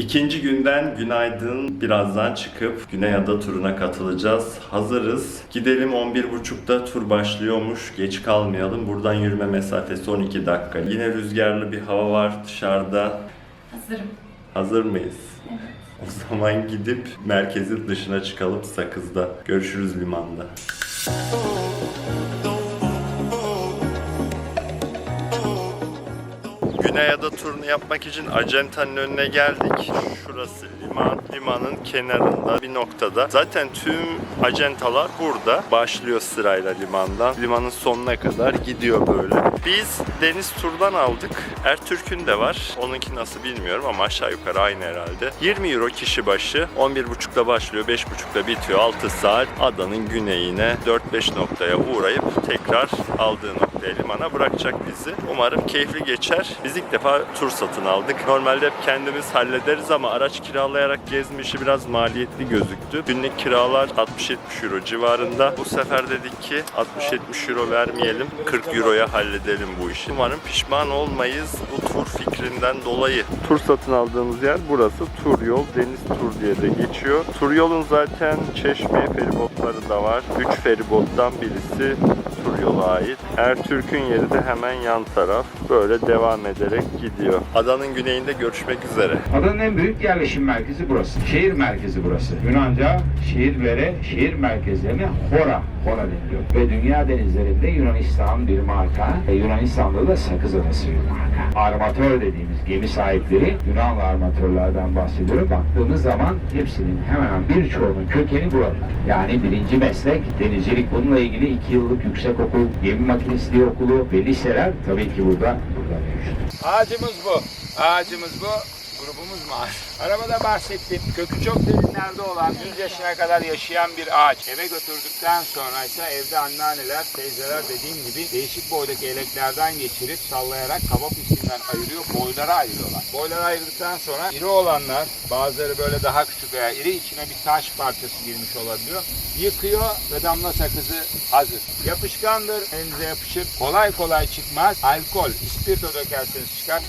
İkinci günden günaydın. Birazdan çıkıp Güney Ada turuna katılacağız. Hazırız. Gidelim 11.30'da tur başlıyormuş. Geç kalmayalım. Buradan yürüme mesafesi 12 dakika. Yine rüzgarlı bir hava var dışarıda. Hazırım. Hazır mıyız? O zaman gidip merkezin dışına çıkalım Sakız'da. Görüşürüz limanda. Güneyada turunu yapmak için acentanın önüne geldik. Şurası liman. Limanın kenarında bir noktada. Zaten tüm acentalar burada. Başlıyor sırayla limandan. Limanın sonuna kadar gidiyor böyle. Biz deniz turdan aldık. Ertürk'ün de var. Onunki nasıl bilmiyorum ama aşağı yukarı aynı herhalde. 20 euro kişi başı. 11.30'da başlıyor. 5.30'da bitiyor. 6 saat adanın güneyine 4-5 noktaya uğrayıp tekrar aldığı noktaya limana bırakacak bizi. Umarım keyifli geçer. Biz ilk defa tur satın aldık. Normalde hep kendimiz hallederiz ama araç kiralayarak gezme işi biraz maliyetli gözüktü. Günlük kiralar 60-70 euro civarında. Bu sefer dedik ki 60-70 euro vermeyelim. 40 euroya halledelim bu işi. Umarım pişman olmayız bu fikrinden dolayı. Tur satın aldığımız yer burası. Tur yol, deniz tur diye de geçiyor. Tur yolun zaten Çeşme feribotları da var. 3 feribottan birisi tur yola ait. Ertürk'ün yeri de hemen yan taraf. Böyle devam ederek gidiyor. Adanın güneyinde görüşmek üzere. Adanın en büyük yerleşim merkezi burası. Şehir merkezi burası. Yunanca şehirlere, şehir merkezlerine Hora, Hora deniliyor. Ve dünya denizlerinde Yunanistan bir marka. E, Yunanistan'da da Sakız Adası bir marka. Armatör dediğimiz gemi sahipleri Yunanlı armatörlerden bahsediyorum. Baktığımız zaman hepsinin hemen birçoğunun kökeni burada. Yani birinci meslek denizcilik. Bununla ilgili iki yıllık yüksek okul, gemi makinistliği okulu ve liseler tabii ki burada, burada mevcut. Ağacımız bu. Ağacımız bu. Grubumuz mavi. Arabada bahsettim. Kökü çok derinlerde olan 100 yaşına kadar yaşayan bir ağaç. Eve götürdükten sonra ise evde anneanneler, teyzeler dediğim gibi değişik boydaki eleklerden geçirip sallayarak kabak üstünden ayırıyor. Boylara ayırıyorlar. Boylara ayırdıktan sonra iri olanlar, bazıları böyle daha küçük veya iri içine bir taş parçası girmiş olabiliyor. Yıkıyor ve damla sakızı hazır. Yapışkandır, elinize yapışır. Kolay kolay çıkmaz. Alkol, ispirto dökerseniz çıkar.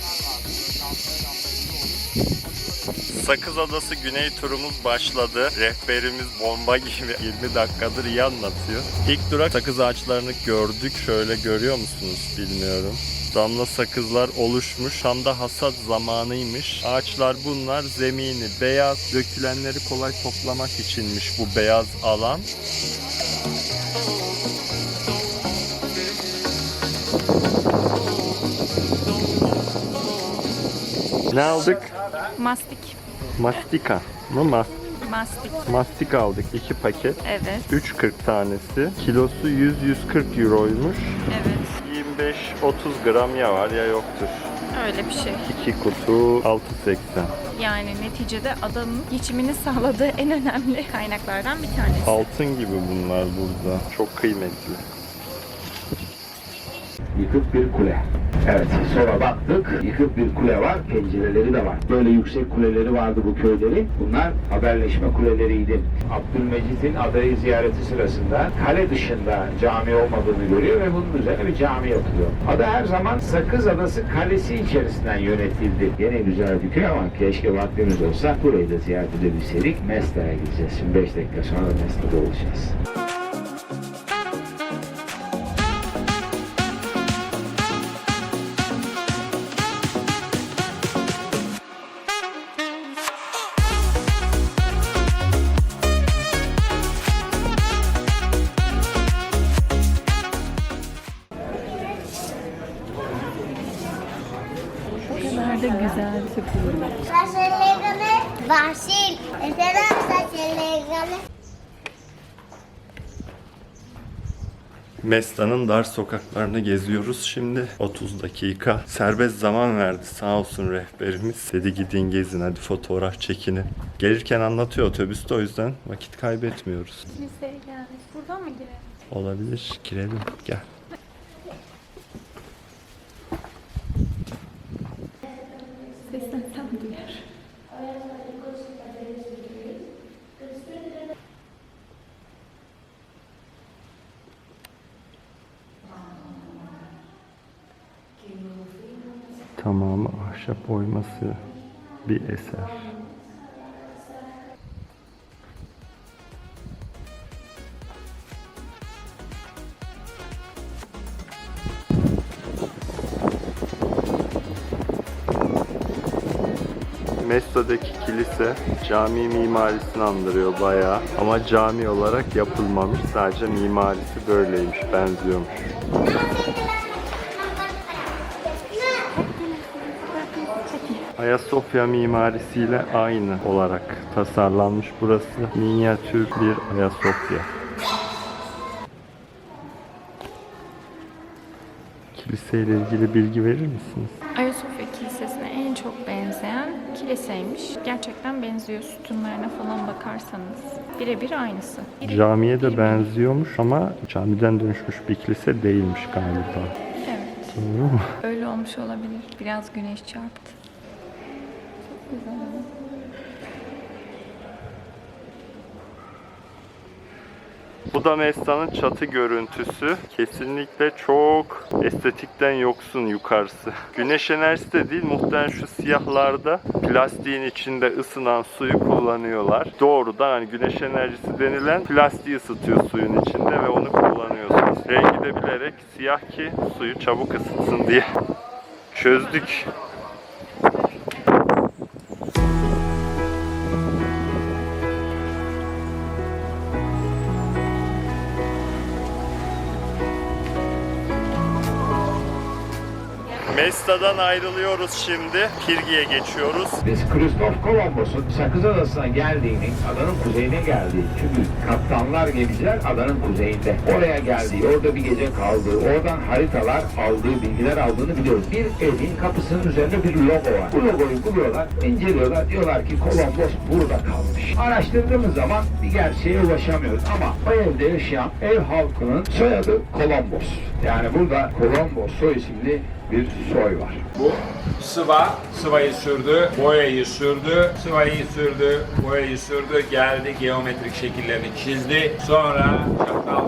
Sakız Adası Güney turumuz başladı. Rehberimiz bomba gibi 20 dakikadır iyi anlatıyor. İlk durak sakız ağaçlarını gördük. Şöyle görüyor musunuz bilmiyorum. Damla sakızlar oluşmuş. Tam da hasat zamanıymış. Ağaçlar bunlar. Zemini beyaz. Dökülenleri kolay toplamak içinmiş bu beyaz alan. Ne aldık? Mastik. Mastika mı? Mas Mastik. mastik aldık. iki paket. Evet. 3.40 tanesi. Kilosu 100-140 euroymuş. Evet. 25-30 gram ya var ya yoktur. Öyle bir şey. 2 kutu 6.80. Yani neticede adanın geçimini sağladığı en önemli kaynaklardan bir tanesi. Altın gibi bunlar burada. Çok kıymetli. Yıkık bir kule. Evet, sonra baktık. Yıkık bir kule var, pencereleri de var. Böyle yüksek kuleleri vardı bu köylerin. Bunlar haberleşme kuleleriydi. Abdülmecit'in adayı ziyareti sırasında kale dışında cami olmadığını görüyor ve bunun üzerine bir cami yapılıyor. Ada her zaman Sakız Adası kalesi içerisinden yönetildi. Yine güzel bir köy ama keşke vaktimiz olsa burayı da ziyaret edebilseydik. Mesta'ya gideceğiz. Şimdi 5 dakika sonra da Mesta'da olacağız. Da güzel süpürüyor. Saçlarını Vasil. Mesela saçlarını Mesta'nın dar sokaklarını geziyoruz şimdi. 30 dakika. Serbest zaman verdi sağ olsun rehberimiz. Dedi gidin gezin hadi fotoğraf çekinin. Gelirken anlatıyor otobüste o yüzden vakit kaybetmiyoruz. Liseye geldik. Buradan mı girelim? Olabilir. Girelim. Gel. ahşap oyması bir eser. Mesta'daki kilise cami mimarisini andırıyor bayağı ama cami olarak yapılmamış sadece mimarisi böyleymiş benziyormuş. Ayasofya mimarisiyle aynı olarak tasarlanmış burası. Minyatür bir Ayasofya. Kiliseyle ilgili bilgi verir misiniz? Ayasofya Kilisesi'ne en çok benzeyen kiliseymiş. Gerçekten benziyor sütunlarına falan bakarsanız. Birebir aynısı. Camiye de benziyormuş ama camiden dönüşmüş bir kilise değilmiş galiba. Evet. Doğru mu? Öyle olmuş olabilir. Biraz güneş çarptı. Bu da Mesta'nın çatı görüntüsü. Kesinlikle çok estetikten yoksun yukarısı. Güneş enerjisi de değil muhtemelen şu siyahlarda plastiğin içinde ısınan suyu kullanıyorlar. Doğrudan hani güneş enerjisi denilen plastiği ısıtıyor suyun içinde ve onu kullanıyorsunuz. Rengi de bilerek siyah ki suyu çabuk ısıtsın diye. Çözdük. Mesta'dan ayrılıyoruz şimdi. Pirgi'ye geçiyoruz. Biz Kristof Kolombos'un Sakız Adası'na geldiğini, adanın kuzeyine geldiği, çünkü kaptanlar gemiciler adanın kuzeyinde. Oraya geldiği, orada bir gece kaldığı, oradan haritalar aldığı, bilgiler aldığını biliyoruz. Bir evin kapısının üzerinde bir logo var. Bu logoyu buluyorlar, inceliyorlar, diyorlar ki Kolombos burada kalmış. Araştırdığımız zaman bir gerçeğe ulaşamıyoruz ama o evde yaşayan ev halkının soyadı Kolombos. Yani burada Kolombos soy isimli bir soy var. Bu sıva, sıvayı sürdü, boyayı sürdü, sıvayı sürdü, boyayı sürdü, geldi geometrik şekillerini çizdi. Sonra çatalla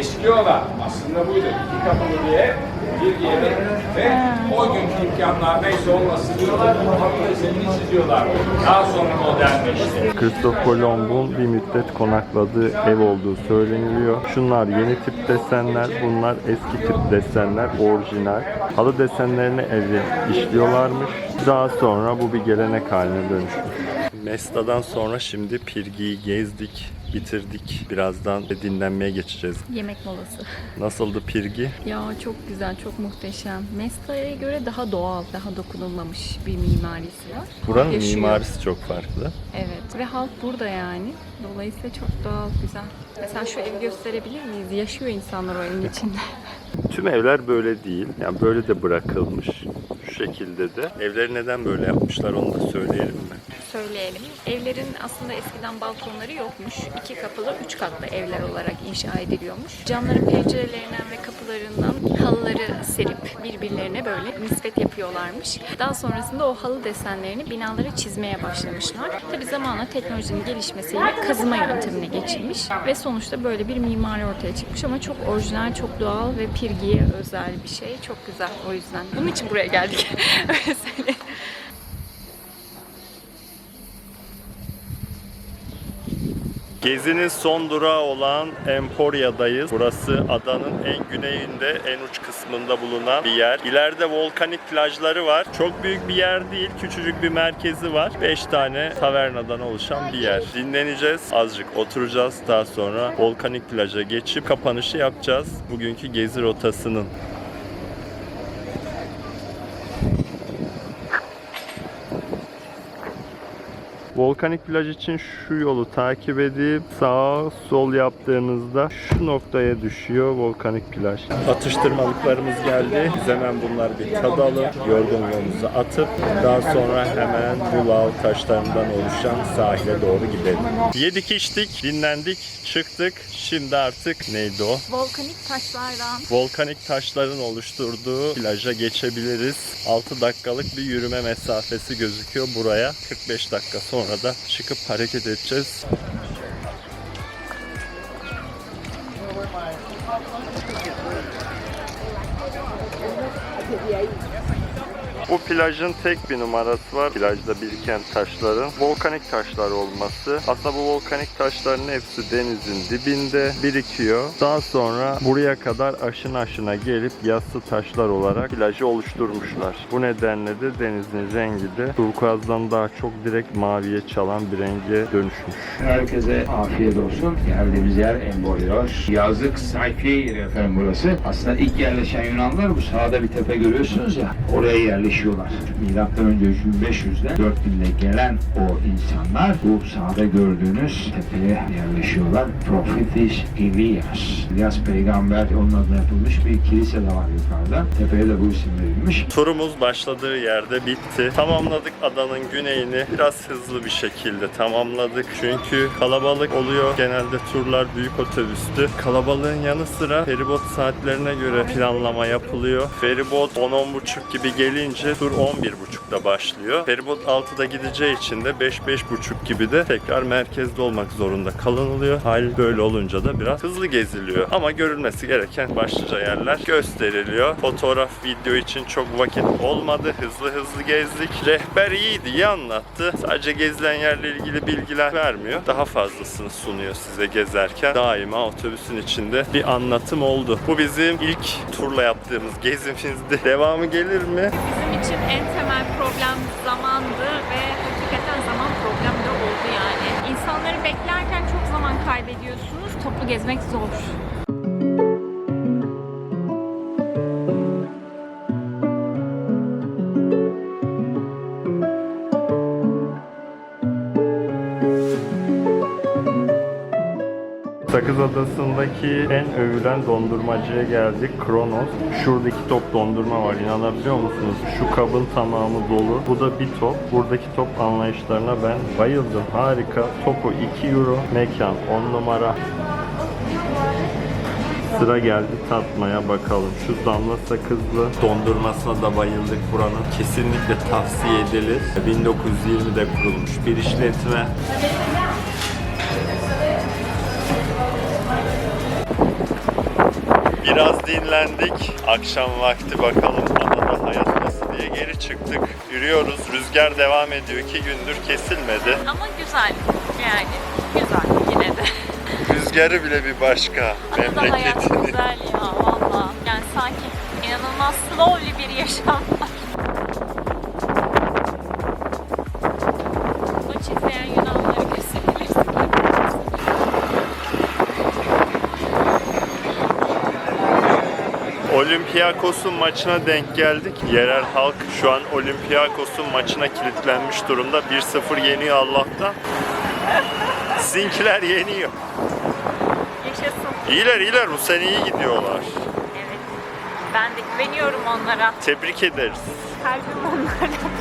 Eski olan aslında buydu. İki kapılı bir ev, bir yeri ve o günkü imkanlar neyse olmasın diyorlar. Hakkı zeminini çiziyorlar. Daha sonra modernleşti. Christoph Kolomb'un bir müddet konakladığı ev olduğu söyleniliyor. Şunlar yeni tip desenler, bunlar eski tip desenler, orijinal. Halı desenlerini evi işliyorlarmış. Daha sonra bu bir gelenek haline dönüşmüş. Mesta'dan sonra şimdi Pirgi'yi gezdik, bitirdik. Birazdan dinlenmeye geçeceğiz. Yemek molası. Nasıldı Pirgi? Ya çok güzel, çok muhteşem. Mesta'ya göre daha doğal, daha dokunulmamış bir mimarisi var. Buranın Yaşıyor. mimarisi çok farklı. Evet ve halk burada yani. Dolayısıyla çok doğal, güzel. Mesela şu evi gösterebilir miyiz? Yaşıyor insanlar o evin içinde. Tüm evler böyle değil. Yani böyle de bırakılmış. Şu şekilde de. Evleri neden böyle yapmışlar onu da söyleyelim mi? Söyleyelim. Evlerin aslında eskiden balkonları yokmuş. İki kapılı, üç katlı evler olarak inşa ediliyormuş. Camların pencerelerinden ve kapılarından halıları serip birbirlerine böyle nispet yapıyorlarmış. Daha sonrasında o halı desenlerini binalara çizmeye başlamışlar. Tabi zamanla teknolojinin gelişmesiyle kazıma yöntemine geçilmiş ve sonuçta böyle bir mimari ortaya çıkmış ama çok orijinal, çok doğal ve Pirgi'ye özel bir şey. Çok güzel o yüzden. Bunun için buraya geldik. Öyle söyleyeyim. Gezinin son durağı olan Emporia'dayız. Burası adanın en güneyinde, en uç kısmında bulunan bir yer. İleride volkanik plajları var. Çok büyük bir yer değil, küçücük bir merkezi var. 5 tane tavernadan oluşan bir yer. Dinleneceğiz, azıcık oturacağız. Daha sonra volkanik plaja geçip kapanışı yapacağız. Bugünkü gezi rotasının. Volkanik plaj için şu yolu takip edip sağ sol yaptığınızda şu noktaya düşüyor volkanik plaj. Atıştırmalıklarımız geldi. Biz hemen bunları bir tadalım. Yorgunluğumuzu atıp daha sonra hemen bu lav taşlarından oluşan sahile doğru gidelim. Yedik içtik, dinlendik, çıktık. Şimdi artık neydi o? Volkanik taşlardan volkanik taşların oluşturduğu plaja geçebiliriz. 6 dakikalık bir yürüme mesafesi gözüküyor buraya. 45 dakika sonra da çıkıp hareket edeceğiz. Bu plajın tek bir numarası var. Plajda biriken taşların volkanik taşlar olması. Aslında bu volkanik taşların hepsi denizin dibinde birikiyor. Daha sonra buraya kadar aşın aşına gelip yassı taşlar olarak plajı oluşturmuşlar. Bu nedenle de denizin rengi de turkuazdan daha çok direkt maviye çalan bir renge dönüşmüş. Herkese afiyet olsun. Geldiğimiz yer Embolios. Yazlık sayfiye yeri efendim burası. Aslında ilk yerleşen Yunanlar bu sağda bir tepe görüyorsunuz ya. Oraya yerleşiyorlar. Milattan önce 3500'de 4000'de gelen o insanlar bu sağda gördüğünüz tepeye yerleşiyorlar. Prophetis Ilias. İlyas peygamber onun adına yapılmış bir kilise de var yukarıda. Tepeye de bu isim verilmiş. Turumuz başladığı yerde bitti. Tamamladık adanın güneyini. Biraz hızlı bir şekilde tamamladık. Çünkü kalabalık oluyor. Genelde turlar büyük otobüstü. Kalabalığın yanı sıra feribot saatlerine göre planlama yapılıyor. Feribot 10-10.30 gibi gelince tur 11.30'da başlıyor. Feribot 6'da gideceği için de 5-5.30 gibi de tekrar merkezde olmak zorunda kalınılıyor. Hal böyle olunca da biraz hızlı geziliyor. Ama görülmesi gereken başlıca yerler gösteriliyor. Fotoğraf, video için çok vakit olmadı. Hızlı hızlı gezdik. Rehber iyiydi, iyi anlattı. Sadece gezilen yerle ilgili bilgiler vermiyor. Daha fazlasını sunuyor size gezerken. Daima otobüsün içinde bir anlatım oldu. Bu bizim ilk turla yaptığımız gezimizdi. Devamı gelir mi? bizim için en temel problem zamandı ve hakikaten zaman problemi de oldu yani. İnsanları beklerken çok zaman kaybediyorsunuz. Toplu gezmek zor. Sakız Adası'ndaki en övülen dondurmacıya geldik. Kronos. Şuradaki top dondurma var. İnanabiliyor musunuz? Şu kabın tamamı dolu. Bu da bir top. Buradaki top anlayışlarına ben bayıldım. Harika. Topu 2 euro. Mekan 10 numara. Sıra geldi tatmaya bakalım. Şu damla sakızlı dondurmasına da bayıldık buranın. Kesinlikle tavsiye edilir. 1920'de kurulmuş bir işletme. Biraz dinlendik. Akşam vakti bakalım adada hayat nasıl diye geri çıktık. Yürüyoruz. Rüzgar devam ediyor. İki gündür kesilmedi. Ama güzel. Yani güzel yine de. Rüzgarı bile bir başka. Adada hayat Memleketini. güzel ya valla. Yani sanki inanılmaz slowly bir yaşam Olympiakos'un maçına denk geldik. Yerel halk şu an Olympiakos'un maçına kilitlenmiş durumda. 1-0 yeniyor Allah'tan. Sizinkiler yeniyor. Yaşasın. İyiler iyiler bu sene iyi gidiyorlar. Evet. Ben de güveniyorum onlara. Tebrik ederiz. Kalbim onlarla.